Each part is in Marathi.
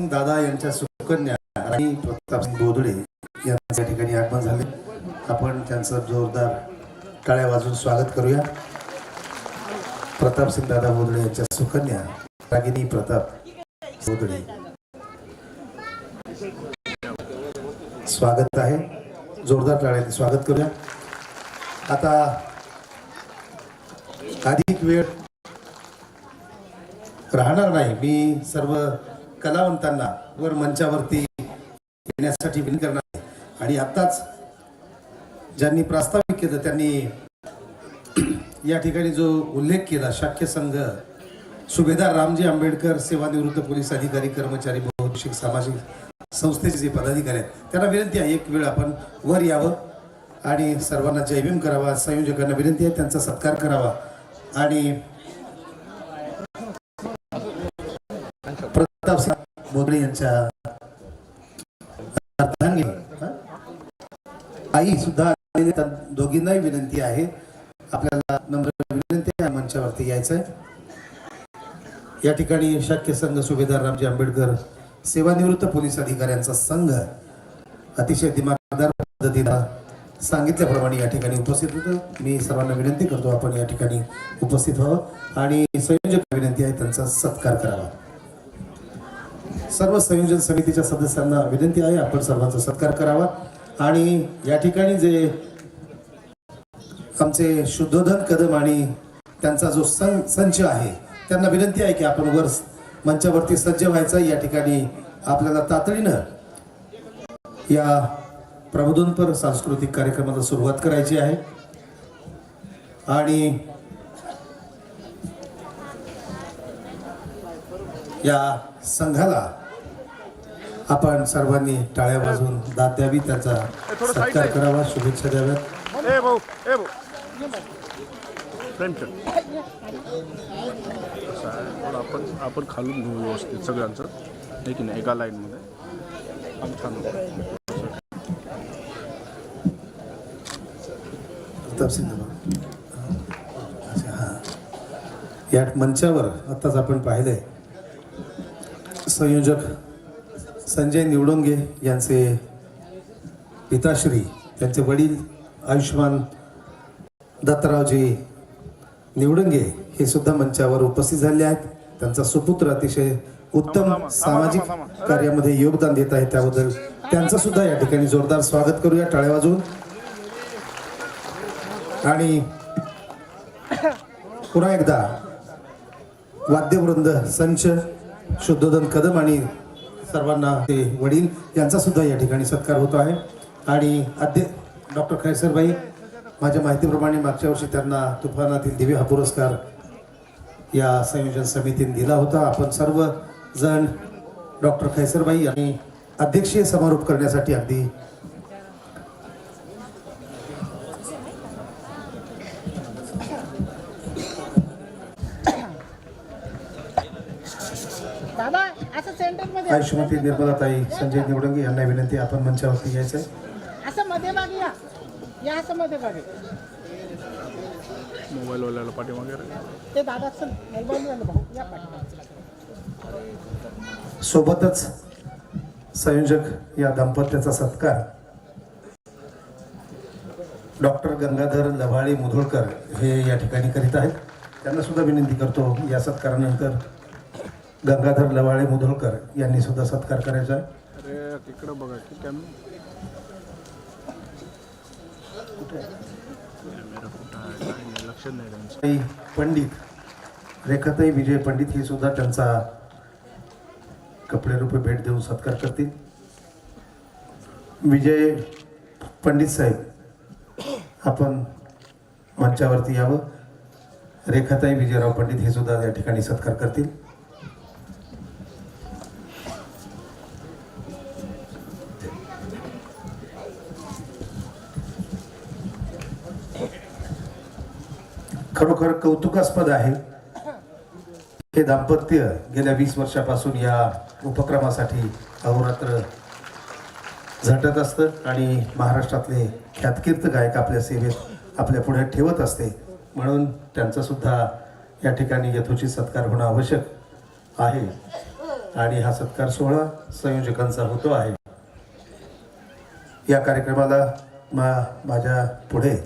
सिंग दादा यांच्या सुकन्या आणि प्रतापसिंग बोधडे यांच्या ठिकाणी आगमन झाले. आपण त्यांचं जोरदार टाळ्या वाजून स्वागत करूया. प्रतापसिंग दादा बोधडे यांच्या सुकन्या रागिनी प्रताप बोधडे स्वागत आहे. जोरदार टाळ्याने स्वागत करूया. आता अधिक वेळ राहणार नाही. मी सर्व कलावंतांना वर मंचावरती येण्यासाठी विनंती करणार आहे. आणि आत्ताच ज्यांनी प्रस्तावित केलं त्यांनी या ठिकाणी जो उल्लेख केला शाक्य संघ सुभेदार रामजी आंबेडकर सेवानिवृत्त पोलीस अधिकारी कर्मचारी बहुशिक सामाजिक संस्थेचे जे पदाधिकारी आहेत त्यांना विनंती आहे एक वेळ आपण वर यावं आणि सर्वांना जयभीम करावा संयोजकांना विनंती आहे त्यांचा सत्कार करावा आणि बोबडे यांच्या आई सुद्धा दोघींनाही विनंती आहे. आपल्याला नम्र विनंती आहे. मंचावरती यायचं आहे या ठिकाणी शक्य संघ सुभेदार रामजी आंबेडकर सेवानिवृत्त पोलीस अधिकाऱ्यांचा संघ अतिशय दिमागदार पद्धतीनं सांगितल्याप्रमाणे या ठिकाणी उपस्थित होतं. मी सर्वांना विनंती करतो आपण या ठिकाणी उपस्थित व्हावं आणि संयोजक विनंती आहे त्यांचा सत्कार करावा. सर्व संयोजन समितीच्या सदस्यांना विनंती आहे आपण सर्वांचा सत्कार करावा. आणि या ठिकाणी जे आमचे शुद्धोधन कदम आणि त्यांचा जो सं संच आहे त्यांना विनंती आहे की आपण वर मंचावरती सज्ज व्हायचा. या ठिकाणी आपल्याला तातडीनं या प्रबोधनपर सांस्कृतिक कार्यक्रमाला सुरुवात करायची आहे. आणि या संघाला आपण सर्वांनी टाळ्या वाजवून दाद द्यावी त्याचा सत्कार करावा शुभेच्छा द्याव्यात. आपण आपण खालून घेऊ व्यवस्थित सगळ्यांचं. आहे की नाही? एका लाईनमध्ये. आपण छान. हा. या मंचावर आत्ताच आपण पाहिलंय संयोजक संजय निवडोंगे यांचे पिताश्री त्यांचे वडील आयुष्मान दत्तरावजी निवडंगे हे सुद्धा मंचावर उपस्थित झाले आहेत. त्यांचा सुपुत्र अतिशय उत्तम सामाजिक कार्यामध्ये योगदान देत आहे त्याबद्दल त्यांचं सुद्धा या ठिकाणी जोरदार स्वागत करूया. टाळ्या वाजवून. आणि पुन्हा एकदा वाद्यवृंद संच शुद्धोधन कदम आणि सर्वांना ते वडील यांचा सुद्धा या ठिकाणी सत्कार होतो आहे. आणि अध्य डॉक्टर खैसरबाई माझ्या माहितीप्रमाणे मागच्या वर्षी त्यांना तुफानातील दिव्य हा पुरस्कार या संयोजन समितीने दिला होता. आपण सर्व जण डॉक्टर खैसरबाई यांनी अध्यक्षीय समारोप करण्यासाठी अगदी आयुष्यमती निर्मलाताई संजय निवडंगे यांना विनंती आपण मंचावरती यायचं आहे. असं मध्ये मागे या. या असं मध्ये मागे मोबाईलवाल्याला पाठीमागे रे. ते दादाचं मोबाईल झालं भाऊ या पाठी सोबतच संयोजक या दाम्पत्याचा सत्कार. डॉक्टर गंगाधर लव्हाळे मुधोळकर हे या ठिकाणी करीत आहेत. त्यांना सुद्धा विनंती करतो या सत्कारानंतर गंगाधर लवाळे मुधोळकर यांनी सुद्धा सत्कार करायचा आहे. अरे तिकडं बघा की कॅम कॅमेरा कुठं आहे पंडित रेखाताई विजय पंडित हे सुद्धा त्यांचा कपडे रुपये भेट देऊन सत्कार करतील. विजय पंडित साहेब आपण मंचावरती यावं. रेखाताई विजयराव पंडित हे सुद्धा या ठिकाणी सत्कार करतील. खरोखर कौतुकास्पद आहे. हे दाम्पत्य गेल्या वीस वर्षापासून या उपक्रमासाठी अहोरात्र झटत असतं आणि महाराष्ट्रातले ख्यातकीर्त गायक आपल्या सेवेत आपल्या पुढे ठेवत असते. म्हणून त्यांचा सुद्धा या ठिकाणी यथोचित सत्कार होणं आवश्यक आहे. आणि हा सत्कार सोहळा संयोजकांचा होतो आहे. या कार्यक्रमाला मा माझ्या पुढे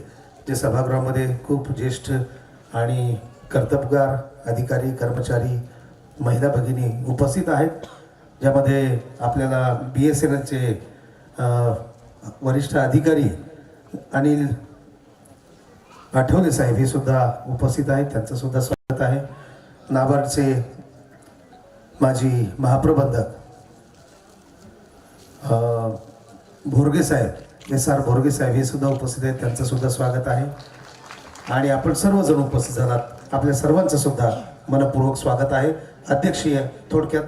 जे सभागृहामध्ये खूप ज्येष्ठ आणि कर्तबगार अधिकारी कर्मचारी महिला भगिनी उपस्थित आहेत ज्यामध्ये आपल्याला बी एस एन एलचे वरिष्ठ अधिकारी अनिल आठवले साहेब हे सुद्धा उपस्थित आहेत त्यांचं सुद्धा स्वागत आहे. नाबार्डचे माजी महाप्रबंधक भोरगे साहेब एस आर भोरगे साहेब हे सुद्धा उपस्थित आहेत त्यांचं सुद्धा स्वागत आहे. आणि आपण सर्वजण उपस्थित झालात. आपल्या सर्वांचं सुद्धा मनपूर्वक स्वागत आहे. अध्यक्षीय थोडक्यात.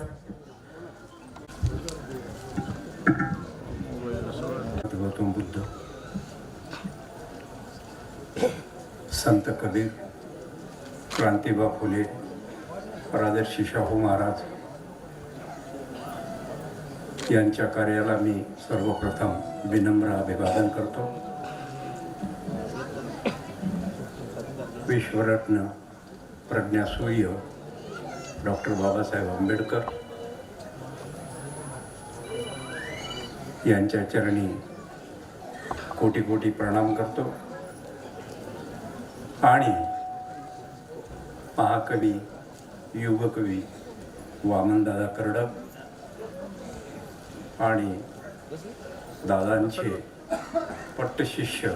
गौतम बुद्ध. संत कबीर क्रांतिबा फुले राजर्षी शाहू महाराज. यांच्या कार्याला मी सर्वप्रथम विनम्र अभिवादन करतो. विश्वरत्न प्रज्ञासूर्य हो, डॉक्टर बाबासाहेब आंबेडकर यांच्या चरणी कोटी कोटी प्रणाम करतो. आणि महाकवी युगकवी वामनदादा कर्डक आणि दादांचे पट्टशिष्य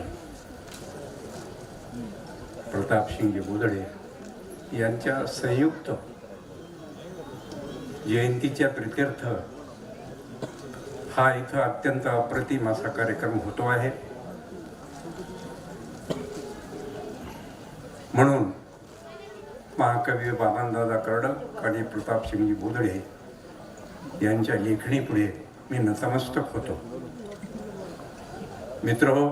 प्रतापसिंगजी बोदडे यांच्या संयुक्त जयंतीच्या प्रित्यर्थ हा इथं अत्यंत अप्रतिम असा कार्यक्रम होतो आहे. म्हणून महाकवी बाबांदादा कर्डक आणि प्रतापसिंगजी बोदडे यांच्या लेखणीपुढे मी नतमस्तक होतो. मित्र हो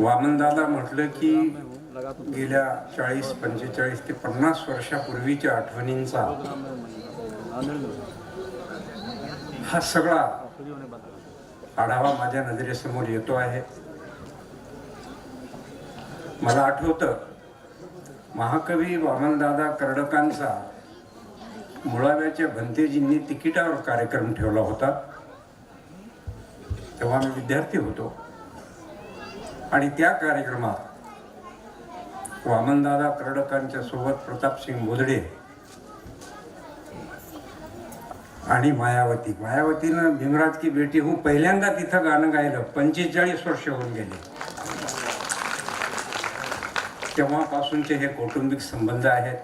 वामनदादा म्हटलं की गेल्या चाळीस पंचेचाळीस ते पन्नास वर्षापूर्वीच्या आठवणींचा हा सगळा आढावा माझ्या नजरेसमोर येतो आहे. मला आठवतं महाकवी वामनदादा कर्डकांचा मुळाव्याच्या भंतेजींनी तिकिटावर कार्यक्रम ठेवला होता. तेव्हा मी विद्यार्थी होतो. आणि त्या कार्यक्रमात वामनदादा कर्डकांच्या सोबत प्रतापसिंग बोधडे आणि मायावती. मायावतीनं भीमराज की बेटी हूँ पहिल्यांदा तिथं गाणं गायलं. पंचेचाळीस वर्ष होऊन गेले. तेव्हापासूनचे हे कौटुंबिक संबंध आहेत.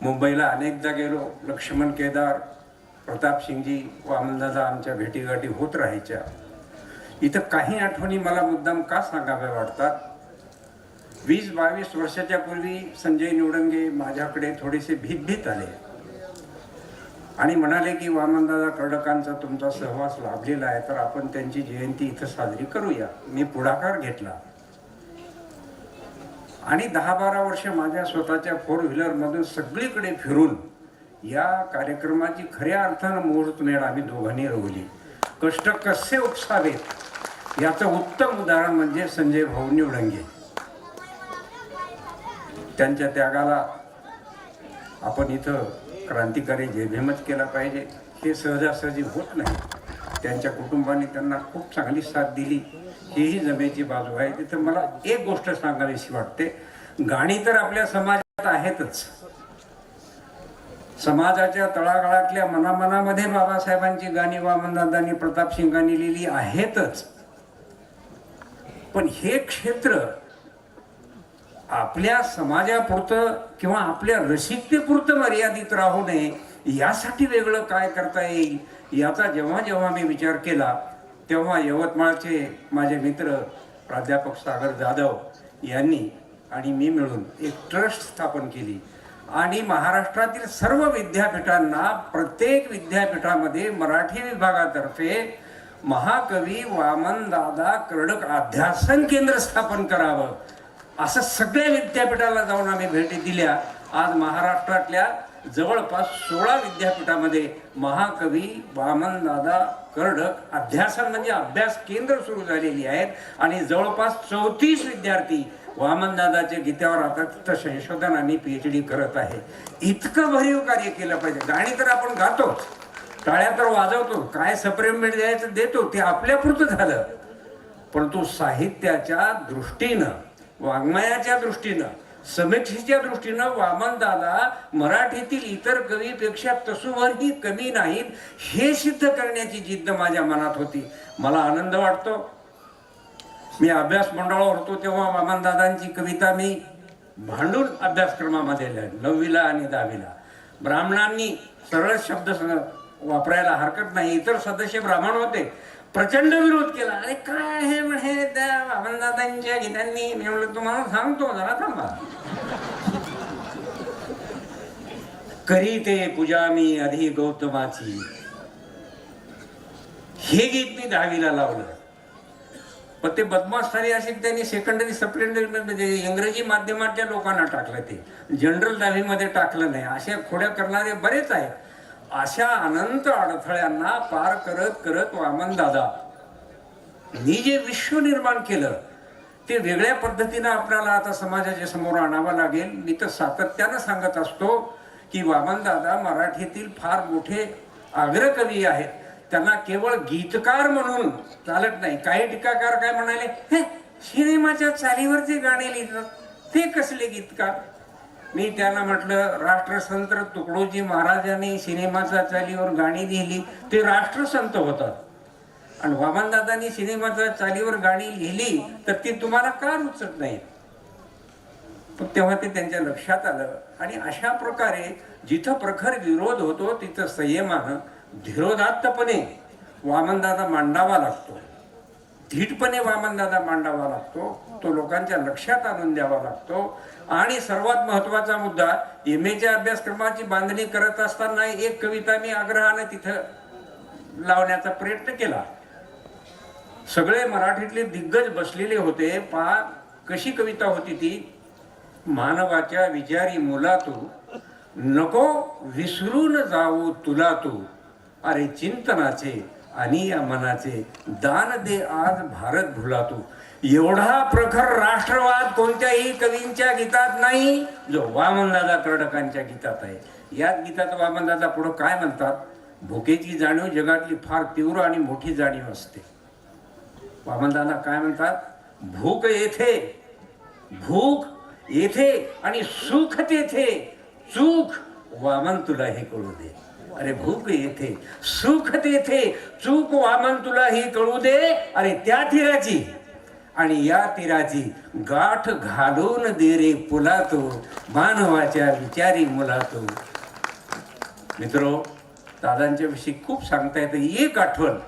मुंबईला अनेकदा गेलो. लक्ष्मण केदार प्रतापसिंगजी वामनदादा आमच्या भेटीगाठी होत राहायच्या. इथं काही आठवणी मला मुद्दाम का सांगाव्या वाटतात? वीस बावीस वर्षाच्या पूर्वी संजय निवडंगे माझ्याकडे थोडेसे भीतभीत आले. आणि म्हणाले की वामनदादा कर्डकांचा तुमचा सहवास लाभलेला आहे तर आपण त्यांची जयंती इथं साजरी करूया. मी पुढाकार घेतला. आणि दहा बारा वर्ष माझ्या स्वतःच्या फोर व्हीलरमधून सगळीकडे फिरून या कार्यक्रमाची खऱ्या अर्थानं मुहूर्तमेढ आम्ही दोघांनी रोवली कष्ट कसे उपसावेत? याचं उत्तम उदाहरण म्हणजे संजय भाऊ निवडंगे त्यांच्या त्यागाला आपण इथं क्रांतिकारी जयभीमच केला पाहिजे हे सहजासहजी होत नाही. त्यांच्या कुटुंबाने त्यांना खूप चांगली साथ दिली. हीही जमेची बाजू आहे. तिथं मला एक गोष्ट सांगावीशी वाटते. गाणी तर आपल्या समाजात आहेतच. समाजाच्या तळागाळातल्या मनामनामध्ये बाबासाहेबांची गाणी वामनदादांनी प्रतापसिंगांनी लिहिली आहेतच. पण हे क्षेत्र आपल्या समाजापुरतं किंवा आपल्या रसिकतेपुरतं मर्यादित राहू नये यासाठी वेगळं काय करता येईल याचा जेव्हा जेव्हा मी विचार केला तेव्हा यवतमाळचे माझे मित्र प्राध्यापक सागर जाधव यांनी आणि मी मिळून एक ट्रस्ट स्थापन केली. आणि महाराष्ट्रातील सर्व विद्यापीठांना प्रत्येक विद्यापीठामध्ये मराठी विभागातर्फे महाकवी वामनदादा कर्डक अध्यासन केंद्र स्थापन करावं. असं सगळ्या विद्यापीठाला जाऊन आम्ही भेटी दिल्या. आज महाराष्ट्रातल्या जवळपास सोळा विद्यापीठामध्ये महाकवी वामनदादा कर्डक अध्यासन म्हणजे अभ्यास केंद्र सुरू झालेली आहेत. आणि जवळपास चौतीस विद्यार्थी वामनदादाच्या गीतावर आता तिथं संशोधन आणि पीएच डी करत आहे. इतकं भरीव कार्य केलं पाहिजे. गाणी तर आपण गातो टाळ्या तर वाजवतो काय सप्रेममेंट द्यायचं देतो ते आपल्यापुरतं झालं. परंतु साहित्याच्या दृष्टीनं वाङ्मयाच्या दृष्टीनं समीक्षेच्या दृष्टीनं वामनदादा मराठीतील इतर कवीपेक्षा तसुवरही कमी नाहीत हे सिद्ध करण्याची जिद्द माझ्या मनात होती. मला आनंद वाटतो. मी अभ्यास मंडळावर होतो तेव्हा वामनदादांची कविता मी भांडून अभ्यासक्रमामध्ये नववीला आणि दहावीला. ब्राह्मणांनी सरळ शब्द वापरायला हरकत नाही. इतर सदस्य ब्राह्मण होते. प्रचंड विरोध केला. अरे काय आहे म्हणे? त्या वामनदादांच्या गीतांनी मी म्हणलं तुम्हाला सांगतो जरा थांबा. करी ते पूजा मी आधी गौतमाची. हे गीत मी दहावीला लावलं. पण ते बदमाश असे त्यांनी सेकंडरी सप्लेंडरी म्हणजे इंग्रजी माध्यमाच्या लोकांना टाकलं ते. जनरल दहावीमध्ये टाकलं नाही. अशा खोड्या करणारे बरेच आहेत. अशा अनंत अडथळ्यांना पार करत करत वामन दादा मी जे विश्व निर्माण केलं ते वेगळ्या पद्धतीनं आपल्याला आता समाजाच्या समोर आणावं लागेल. मी तर सातत्यानं सांगत असतो की वामन दादा मराठीतील फार मोठे आग्रकवी आहेत. त्यांना केवळ गीतकार म्हणून चालत नाही. काही टीकाकार काय म्हणाले "हे, सिनेमाच्या चालीवरचे गाणे लिहितात ते कसले गीतकार? मी त्यांना म्हटलं राष्ट्रसंत तुकडोजी महाराजांनी सिनेमाचा चालीवर गाणी लिहिली. ते राष्ट्रसंत होतात. आणि वामनदादांनी सिनेमाच्या चालीवर गाणी लिहिली तर ती तुम्हाला का रुचत नाही तेव्हा ते त्यांच्या लक्षात आलं. आणि अशा प्रकारे जिथं प्रखर विरोध होतो तिथं संयमानं धीरोदात्तपणे वामनदादा मांडावा लागतो. धीटपणे वामनदादा मांडावा लागतो. तो लोकांच्या लक्षात आणून द्यावा लागतो. आणि सर्वात महत्त्वाचा मुद्दा एम एच्या अभ्यासक्रमाची बांधणी करत असताना एक कविता मी आग्रहाने तिथं लावण्याचा प्रयत्न केला. सगळे मराठीतले दिग्गज बसलेले होते पहा कशी कविता होती ती? मानवाच्या विचारी मुलातू नको विसरून जाऊ तुला तू अरे चिंतनाचे आणि या मनाचे दान दे आज भारत भुला तू एवढा प्रखर राष्ट्रवाद कोणत्याही कवींच्या गीतात नाही जो वामनदादा कर्डकांच्या गीतात आहे. याच गीतात वामनदादा पुढं काय म्हणतात? भुकेची जाणीव जगातली फार तीव्र आणि मोठी जाणीव असते. वामनदादा काय म्हणतात? भूक येथे भूक येथे आणि सुख तेथे. चूक वामन तुला हे कळू दे. अरे भूक येथे सुख तेथे. चूक वामन तुला ही कळू दे. अरे त्या तीराची. आणि या तीराची गाठ घालून दे रे पुलातो मानवाच्या विचारी मुलातो. मित्रो दादांच्या विषयी खूप सांगता येतं. एक आठवण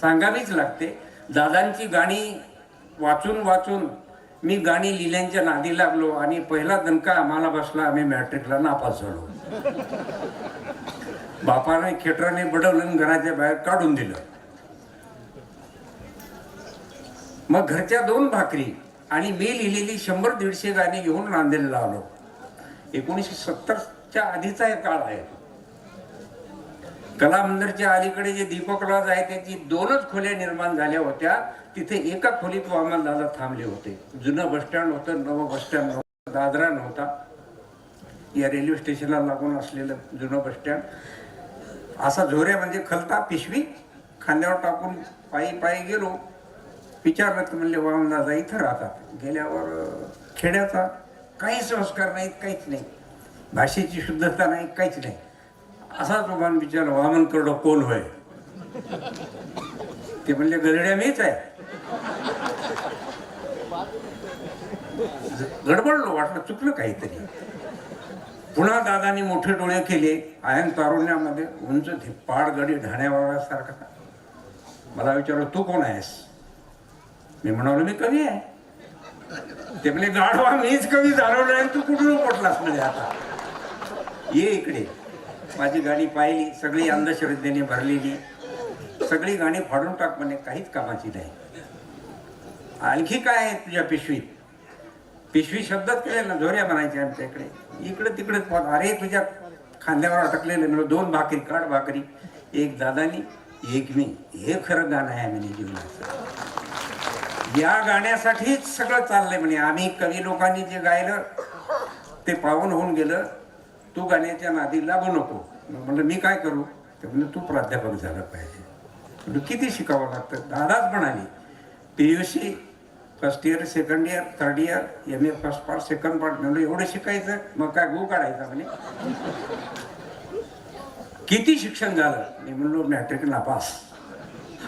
सांगावीच लागते. दादांची गाणी वाचून वाचून मी गाणी लिहिल्यांच्या नादी लागलो आणि पहिला दणका आम्हाला बसला आम्ही मॅट्रिकला नापास झालो. बापाने खेटराने बडवलं घराच्या बाहेर काढून दिलं. मग घरच्या दोन भाकरी आणि मी लिहिलेली शंभर दीडशे गाणी घेऊन नांदेडला आलो. एकोणीसशे सत्तरच्या आधीचा एक काळ आहे. कला मंदिरच्या अलीकडे जे दीपक लॉज आहे त्याची दोनच खोल्या निर्माण झाल्या होत्या. तिथे एका खोलीत वामन दादा थांबले होते. जुनं बसस्टँड होतं नवं बस स्टँड नव्हतं दादरा नव्हता. या रेल्वे स्टेशनला लागून असलेलं जुनं बसस्टँड असा झोऱ्या म्हणजे खलता पिशवी. खांद्यावर टाकून पायी पायी गेलो. विचारलं तर म्हणले वामन दादा इथं राहतात. गेल्यावर खेड्याचा काही संस्कार नाहीत काहीच नाही. भाषेची शुद्धता नाही काहीच नाही. असा लोकांना विचारलं विचार वामन करडो कोण होय? ते म्हणले गरड्या मीच आहे. गडबडलो वाटलं चुकलं काहीतरी. पुन्हा दादानी मोठे डोळे केले आयन तारुण्यामध्ये उंच धिप्पाड गडी ढाण्यावासारखा मला विचारलं तू कोण आहेस? मी म्हणालो मी कवी आहे. ते म्हणजे गाढवा मीच कवी झालो आणि तू कुठून पोटलास म्हणजे आता? ये इकडे. माझी गाडी पाहिली सगळी अंधश्रद्धेने भरलेली. सगळी गाणी फाडून टाक म्हणे काहीच कामाची नाही. आणखी काय आहे तुझ्या पिशवीत? पिशवी शब्दात केलेलं झोऱ्या जोऱ्या म्हणायचे आमच्या इकडे. इकडे तिकडे अरे तुझ्या खांद्यावर अटकलेले म्हणजे दोन भाकरी काढ भाकरी. एक दादानी एक मी. हे खरं गाणं आहे म्हणजे जीवनाचं. या गाण्यासाठीच सगळं चाललंय म्हणे. आम्ही कवी लोकांनी जे गायलं ते पावन होऊन गेलं. तू गाण्याच्या नादी लागू नको. म्हणलं मी काय करू? तर म्हणलं तू प्राध्यापक झाला पाहिजे. म्हणलं किती शिकावं लागतं? दादाच म्हणाली P U C first year second year third year M A first part second part म्हणलं एवढं शिकायचं? मग काय गो काढायचा म्हणे. किती शिक्षण झालं? मी म्हणलो मॅट्रिक नापास.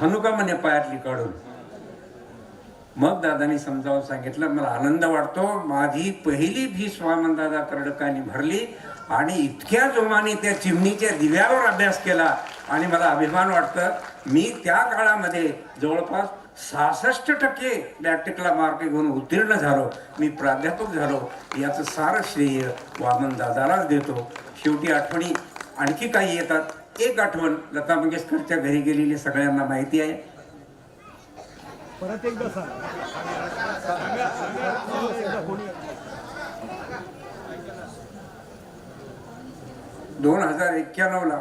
हनुका म्हणे पायातली काढून. मग दादानी समजावून सांगितलं मला आनंद वाटतो. माझी पहिली फीस स्वामनदादा कर्डकांनी भरली आणि इतक्या जोमाने त्या चिमणीच्या दिव्यावर अभ्यास केला आणि मला अभिमान वाटतं. मी त्या काळामध्ये जवळपास सहासष्ट टक्के प्रॅक्टिकला मार्क घेऊन उत्तीर्ण झालो. मी प्राध्यापक झालो. याचं सारं श्रेय वामन दादालाच देतो. शेवटी आठवणी आणखी काही येतात. एक आठवण लता मंगेशकरच्या घरी गेलेली सगळ्यांना माहिती आहे. परत एकदा सांग. दोन हजार एक्क्याण्णवला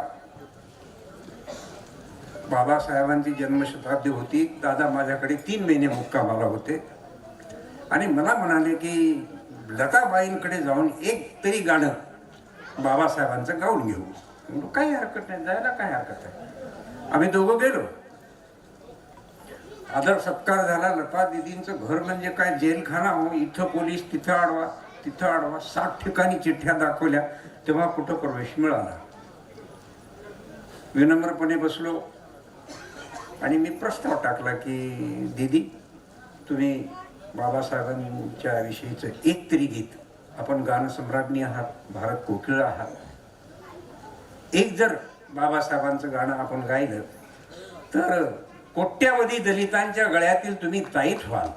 बाबासाहेबांची जन्मशताब्दी होती. दादा माझ्याकडे तीन महिने मुक्कामाला होते. आणि मला म्हणाले की लताबाईंकडे जाऊन एक तरी गाणं बाबासाहेबांचं गाऊन घेऊ. काही हरकत नाही जायला काय हरकत आहे आम्ही दोघं गेलो. आदर सत्कार झाला लता दिदींचं घर म्हणजे काय? जेलखाना हो इथं पोलीस तिथं आडवा तिथं आडवा. सात ठिकाणी चिठ्ठ्या दाखवल्या तेव्हा कुठं प्रवेश मिळाला? विनम्रपणे बसलो. आणि मी प्रस्ताव टाकला की दीदी तुम्ही बाबासाहेबांच्या विषयीचं एक तरी गीत आपण गानसम्राज्ञी आहात भारत कोकिळ आहात. एक जर बाबासाहेबांचं गाणं आपण गायलं तर कोट्यावधी दलितांच्या गळ्यातील तुम्ही ताईत व्हाल.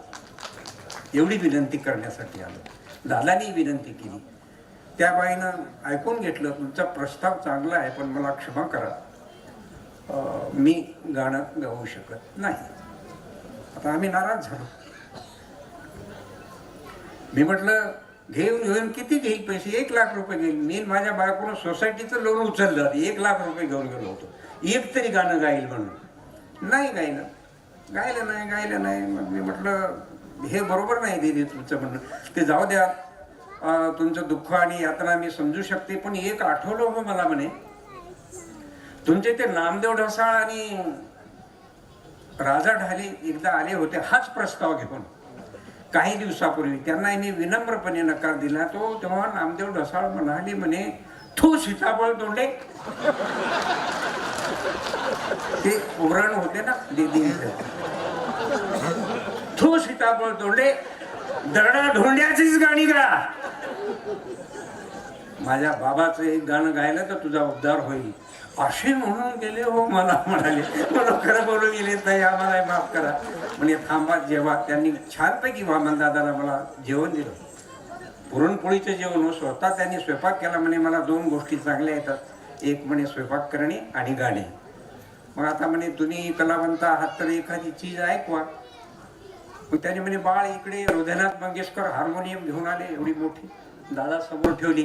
एवढी विनंती करण्यासाठी आलो. दादानी विनंती केली. त्या बाईनं ऐकून घेतलं तुमचा प्रस्ताव चांगला आहे पण मला क्षमा करा. मी गाणं गाऊ शकत नाही. आता आम्ही नाराज झालो. मी म्हटलं घेऊन घेऊन किती घेईल पैसे? एक लाख रुपये घेईल. मी माझ्या बायकोनं सोसायटीचं लोन उचललं एक लाख रुपये घेऊन गेलो होतो. एक तरी गाणं गाईल म्हणून. नाही गायलं गायलं नाही गायलं नाही. मग मी म्हटलं हे बरोबर नाही दिदी तुमचं म्हणणं. ते जाऊ द्या. तुमचं दुःख आणि यातना मी समजू शकते पण एक आठवलं हो मला म्हणे. तुमचे ते नामदेव ढसाळ आणि राजा ढाले एकदा आले होते हाच प्रस्ताव घेऊन. काही दिवसापूर्वी. त्यांना मी विनम्रपणे नकार दिला तो तेव्हा नामदेव ढसाळ म्हणाले म्हणे थू सीताफळ तोंडे ते उरण होते ना दिदी थू सीताफळ तोंडे दरडा धोंड्याचीच गाणी गा. माझ्या बाबाचं एक गाणं गायलं तर तुझा उद्धार होईल. असे म्हणून गेले हो मला म्हणाले. मला खरं बोलून गेले ताई आम्हाला माफ करा. म्हणजे थांबा जेव्हा त्यांनी छानपैकी वामन दादाला मला जेवण दिलं. पुरणपोळीचं जेवण हो स्वतः त्यांनी स्वयंपाक केला. म्हणे मला दोन गोष्टी चांगल्या येतात. एक म्हणे स्वयंपाक करणे आणि गाणे. मग आता म्हणे तुम्ही कलावंत आहात तर एखादी चीज ऐकवा. मग त्याने म्हणे बाळ इकडे हृदयनाथ मंगेशकर हार्मोनियम घेऊन आले एवढी मोठी. दादा समोर ठेवली.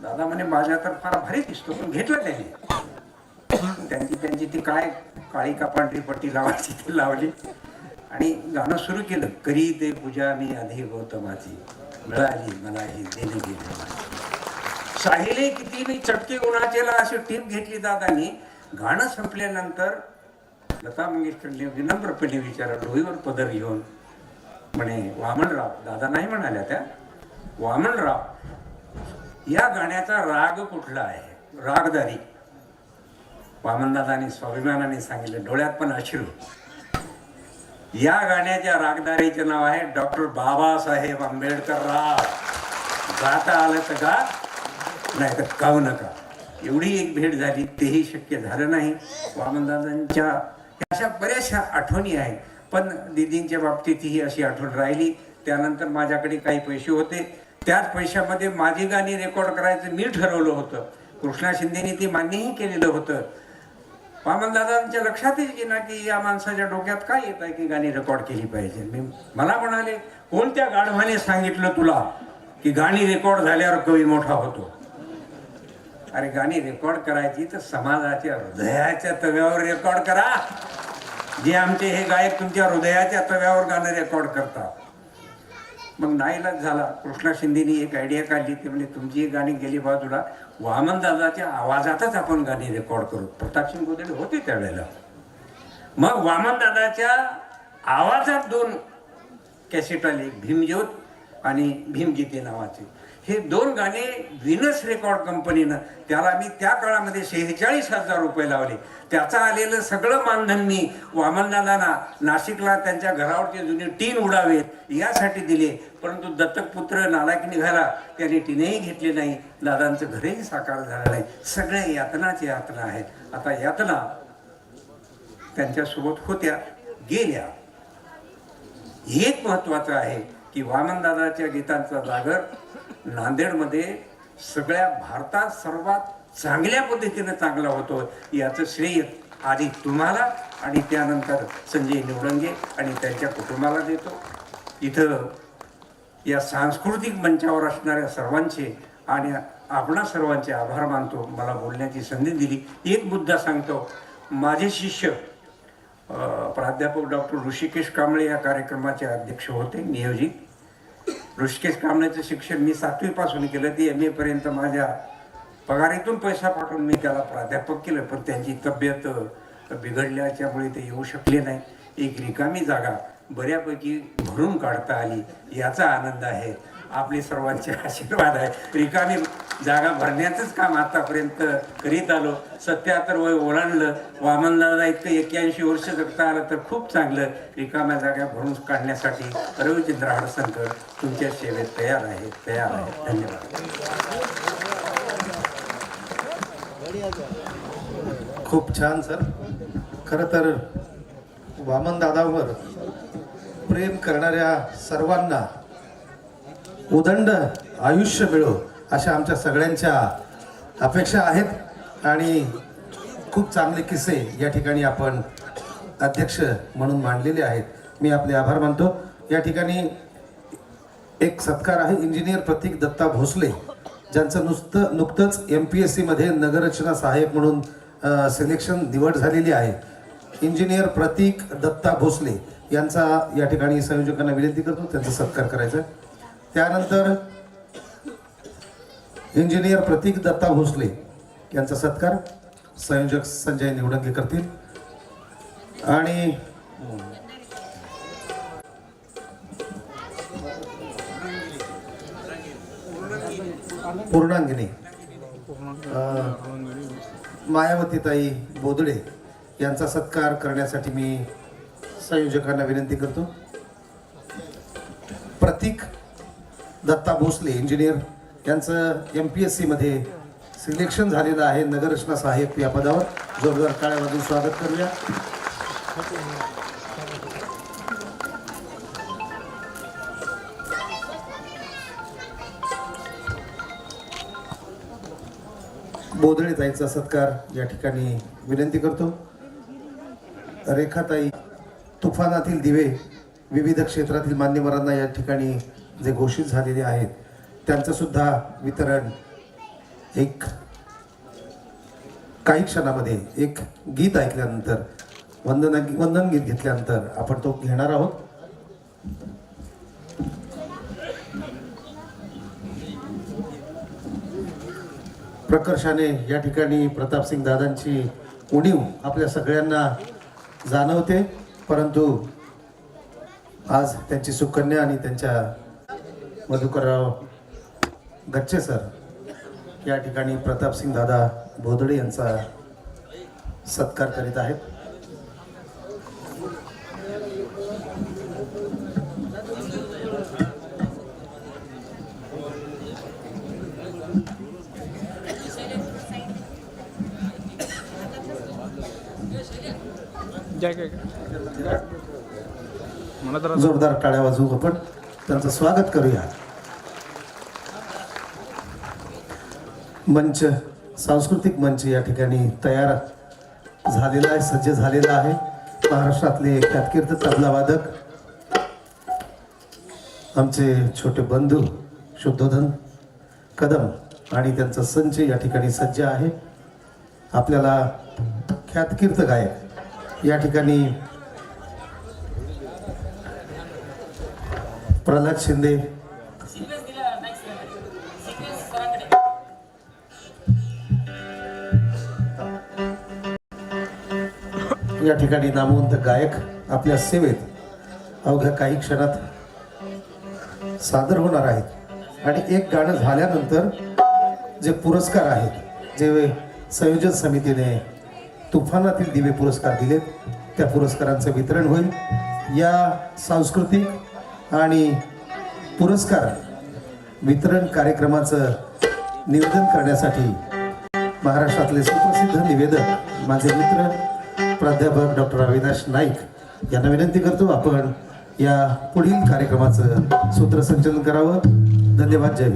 दादा म्हणे माझ्या तर फार भारी दिसतो पण घेतलं त्याने त्यांची त्यांची ती काय काळी का पांढरी पट्टी लावायची ती लावली. आणि गाणं सुरू केलं. करी ते पूजा मी आधी गौतमाची मिळाली मला ही देणे गेले साहिले किती मी चटके गुणाचेला अशी टीप घेतली दादानी गाणं संपल्यानंतर लता मंगेशकरने विनम्रपणे विचारलं डोईवर पदर घेऊन म्हणे वामनराव. दादा नाही म्हणाल्या त्या. वामनराव या गाण्याचा राग कुठला आहे? रागदारी. वामनदादानी स्वाभिमानाने सांगितलं डोळ्यात पण अश्रू. या गाण्याच्या रागदारीचे नाव आहे डॉक्टर बाबासाहेब आंबेडकर राव गाता आलं तर गा नाही तर गाऊ नका. एवढी एक भेट झाली तेही शक्य झालं नाही. वामनदादांच्या अशा बऱ्याचशा आठवणी आहेत. पण दिदींच्या बाबतीत ही अशी आठवण राहिली. त्यानंतर माझ्याकडे काही पैसे होते. त्याच पैशामध्ये माझी गाणी रेकॉर्ड करायचं मी ठरवलं होतं. कृष्णा शिंदेनी ती मान्यही केलेलं होतं. वामनदादांच्या लक्षातच ना की या माणसाच्या डोक्यात काय येत आहे की गाणी रेकॉर्ड केली पाहिजे. मी मला म्हणाले कोणत्या गाढवाने सांगितलं तुला की गाणी रेकॉर्ड झाल्यावर कवी मोठा होतो? अरे गाणी रेकॉर्ड करायची तर समाजाच्या हृदयाच्या तव्यावर रेकॉर्ड करा. जे आमचे हे गायक तुमच्या हृदयाच्या तव्यावर गाणं रेकॉर्ड करतात. मग नाईलाच झाला. कृष्णा शिंदेनी एक आयडिया काढली. ती म्हणजे तुमची एक गाणी गेली बाजूला. वामन दादाच्या आवाजातच आपण गाणी रेकॉर्ड करू. प्रतापसिंग गोदडे होते त्यावेळेला. मग वामन दादाच्या आवाजात दोन कॅसेट आले. भीमज्योत आणि भीमगीते नावाचे. हे दोन गाणे विनस रेकॉर्ड कंपनीनं त्याला मी त्या काळामध्ये शेहेचाळीस हजार रुपये लावले. त्याचं आलेलं सगळं मानधन मी वामनदादांना नाशिकला त्यांच्या घरावरचे जुने टीन उडावेत यासाठी दिले. परंतु दत्तक पुत्र नालायक निघाला. त्याने टीनही घेतले नाही. दादांचं घरही साकार झालं नाही. सगळे यातनाचे यातना आहेत. आता यातना त्यांच्यासोबत होत्या गेल्या. एक महत्वाचं आहे की वामनदादाच्या गीतांचा जागर नांदेडमध्ये सगळ्या भारतात सर्वात चांगल्या पद्धतीनं चांगला होतो याचं श्रेय आधी तुम्हाला आणि त्यानंतर संजय निवडंगे आणि त्यांच्या कुटुंबाला देतो. इथं या सांस्कृतिक मंचावर असणाऱ्या सर्वांचे आणि आपणा सर्वांचे आभार मानतो. मला बोलण्याची संधी दिली. एक मुद्दा सांगतो. माझे शिष्य प्राध्यापक डॉक्टर ऋषिकेश कांबळे या कार्यक्रमाचे अध्यक्ष होते नियोजित. ऋषिकेश कामण्याचं शिक्षण मी सातवीपासून केलं ते एम एपर्यंत माझ्या पगारीतून पैसा पाठवून मी त्याला प्राध्यापक केलं पण त्यांची तब्येत बिघडल्याच्यामुळे ते येऊ शकले नाही. एक रिकामी जागा बऱ्यापैकी भरून काढता आली याचा आनंद आहे. आपले सर्वांचे आशीर्वाद आहे. रिकामी जागा भरण्याचंच काम आतापर्यंत करीत आलो. सत्याहत्तर वय ओलांडलं. वामनदादा इतकं एक्क्याऐंशी वर्ष जगता आलं तर खूप चांगलं. रिकाम्या जागा भरून काढण्यासाठी रविचंद्र हडसनकर तुमच्या सेवेत तयार आहे तयार आहे. धन्यवाद. खूप छान सर. खरं तर वामन दादावर प्रेम करणाऱ्या सर्वांना उदंड आयुष्य मिळो. अशा आमच्या सगळ्यांच्या अपेक्षा आहेत आणि खूप चांगले किस्से या ठिकाणी आपण अध्यक्ष म्हणून मांडलेले आहेत. मी आपले आभार मानतो. या ठिकाणी एक सत्कार आहे. इंजिनियर प्रतीक दत्ता भोसले ज्यांचं नुसतं नुकतंच एम पी एस सीमध्ये नगररचना सहाय्यक म्हणून सिलेक्शन निवड झालेली आहे. इंजिनियर प्रतीक दत्ता भोसले यांचा या ठिकाणी संयोजकांना विनंती करतो. त्यांचा सत्कार करायचा त्यानंतर इंजिनियर प्रतीक दत्ता भोसले यांचा सत्कार. संयोजक संजय निवडंगे करतील. आणि पूर्णांगिनी. मायावतीताई बोदडे यांचा सत्कार करण्यासाठी मी संयोजकांना विनंती करतो. प्रतीक दत्ता भोसले इंजिनियर त्यांचं एम पी एस सीमध्ये सिलेक्शन झालेलं आहे नगररचना साहेब या पदावर. जोरदार काळ्यामधून स्वागत करूया. बोधळे ताईचा सत्कार या ठिकाणी विनंती करतो. रेखाताई तुफानातील दिवे विविध क्षेत्रातील मान्यवरांना या ठिकाणी जे घोषित झालेले आहेत त्यांचं सुद्धा वितरण एक काही क्षणामध्ये एक गीत ऐकल्यानंतर वंदना वंदन गीत घेतल्यानंतर आपण तो घेणार आहोत. प्रकर्षाने या ठिकाणी प्रतापसिंग दादांची उणीव आपल्या सगळ्यांना जाणवते परंतु आज त्यांची सुकन्या आणि त्यांच्या मधुकरराव गच्चे सर या ठिकाणी प्रतापसिंग दादा बोदडे यांचा सत्कार करीत आहेत. जोरदार टाळ्या वाजवू आपण. त्यांचं स्वागत करूया. मंच सांस्कृतिक मंच या ठिकाणी तयार झालेला आहे सज्ज झालेला आहे. महाराष्ट्रातले ख्यातकीर्द तबलावादक आमचे छोटे बंधू शुद्धोधन कदम आणि त्यांचा संच या ठिकाणी सज्ज आहे. आपल्याला ख्यातकीर्त गायक या ठिकाणी प्रल्हाद शिंदे या ठिकाणी नामवंत गायक आपल्या सेवेत अवघ्या काही क्षणात सादर होणार आहेत. आणि एक गाणं झाल्यानंतर जे पुरस्कार आहेत जे संयोजन समितीने तुफानातील दिवे पुरस्कार दिलेत त्या पुरस्कारांचं वितरण होईल. या सांस्कृतिक आणि पुरस्कार वितरण कार्यक्रमाचं निवेदन करण्यासाठी महाराष्ट्रातले सुप्रसिद्ध निवेदक माझे मित्र प्राध्यापक डॉक्टर अविनाश नाईक यांना विनंती करतो आपण या पुढील कार्यक्रमाचं सूत्रसंचलन करावं. धन्यवाद जय